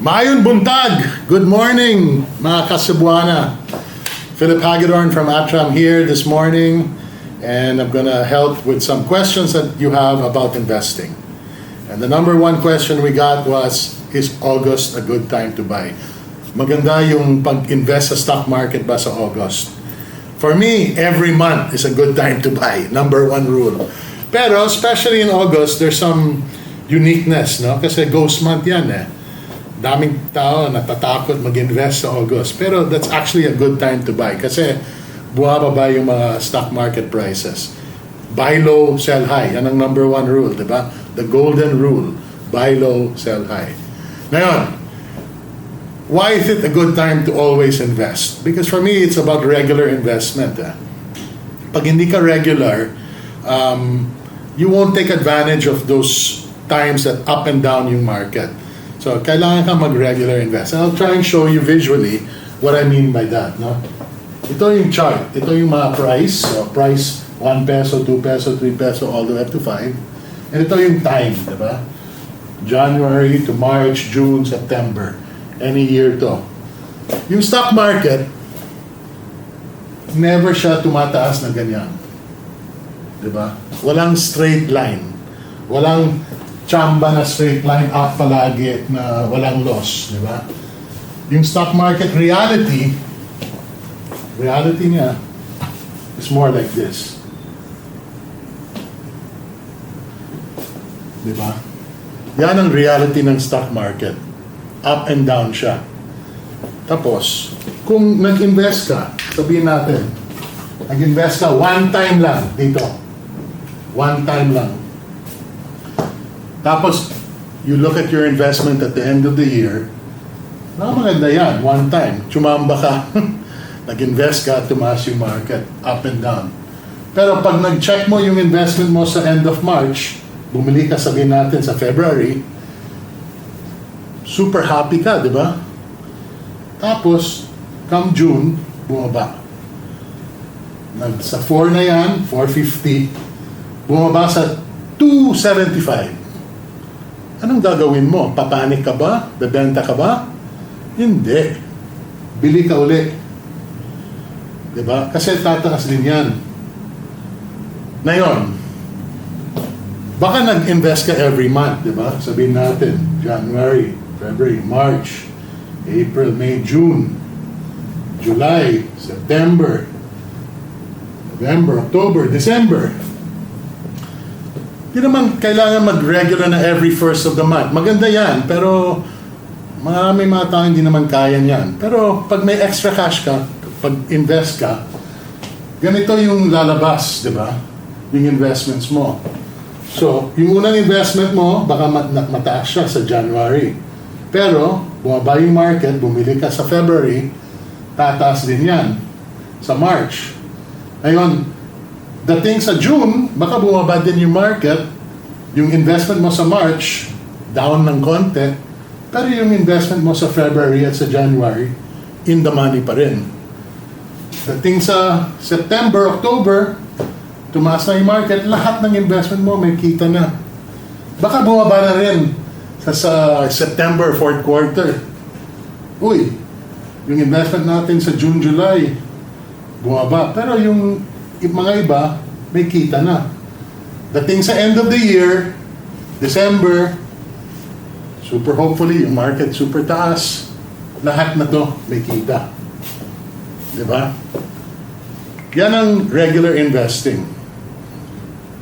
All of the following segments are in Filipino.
Mayon Buntag! Good morning, mga Kacebuana. Philip Hagedorn from Atram here this morning, and I'm gonna help with some questions that you have about investing. And the number one question we got was, is August a good time to buy? Maganda yung pag-invest sa stock market ba sa August? For me, every month is a good time to buy. Number one rule. Pero especially in August, there's some uniqueness, no? Kasi ghost month yan eh. Daming tao natatakot mag-invest sa August. Pero that's actually a good time to buy kasi buwababa yung mga stock market prices. Buy low, sell high. Yan ang number one rule, di ba? The golden rule. Buy low, sell high. Ngayon, why is it a good time to always invest? Because for me, it's about regular investment. Eh. Pag hindi ka regular, um, you won't take advantage of those times that up and down yung market. So, kailangan ka mag-regular invest. And I'll try and show you visually what I mean by that. No? Ito yung chart. Ito yung mga price. So, price 1 peso, 2 peso, 3 peso, all the way up to 5. And ito yung time, di ba? January to March, June, September. Any year to. Yung stock market, never siya tumataas na ganyan. Di ba? Walang straight line. Walang chamba na straight line up palagi na walang loss. Di ba? Yung stock market reality, reality niya is more like this. Di ba? Yan ang reality ng stock market. Up and down siya. Tapos, kung nag-invest ka, sabihin natin, nag-invest ka one time lang dito. One time lang. Tapos, you look at your investment at the end of the year, na maganda yan, one time. Chumamba ka, nag-invest ka, tumaas yung market, up and down. Pero pag nag-check mo yung investment mo sa end of March, bumili ka sabihin natin sa February, super happy ka, di ba? Tapos, come June, bumaba. Nag, sa 4 na yan, 450, bumaba sa 275. Anong gagawin mo? Papanik ka ba? Bebenta ka ba? Hindi. Bili ka uli. Di ba? Kasi tataas din yan. Ngayon, baka nag-invest ka every month, di ba? Sabihin natin, January, February, March, April, May, June, July, September, November, October, December. Di naman kailangan mag-regular na every first of the month. Maganda yan, pero marami mga tao hindi naman kaya yan. Pero pag may extra cash ka, pag invest ka, ganito yung lalabas, di ba? Yung investments mo. So, yung unang investment mo, baka mat- mataas siya sa January. Pero, bumaba yung market, bumili ka sa February, tataas din yan sa March. Ngayon, dating sa June, baka bumaba din yung market, yung investment mo sa March, down ng konti, pero yung investment mo sa February at sa January, in the money pa rin. Dating sa September, October, tumaas na yung market, lahat ng investment mo may kita na. Baka bumaba na rin sa, sa September, fourth quarter. Uy, yung investment natin sa June, July, bumaba. Pero yung yung mga iba, may kita na. Dating sa end of the year, December, super hopefully, yung market super taas, lahat na to may kita. Di ba? Yan ang regular investing.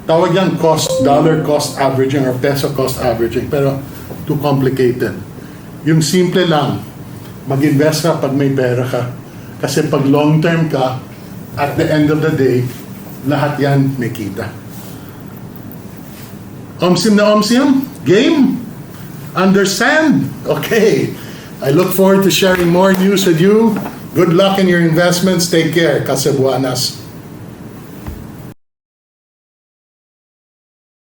Tawag yan cost, dollar cost averaging or peso cost averaging, pero too complicated. Yung simple lang, mag-invest ka pag may pera ka. Kasi pag long term ka, at the end of the day, lahat yan may kita. Omsim na omsim? Game? Understand? Okay. I look forward to sharing more news with you. Good luck in your investments. Take care. Kasebuanas.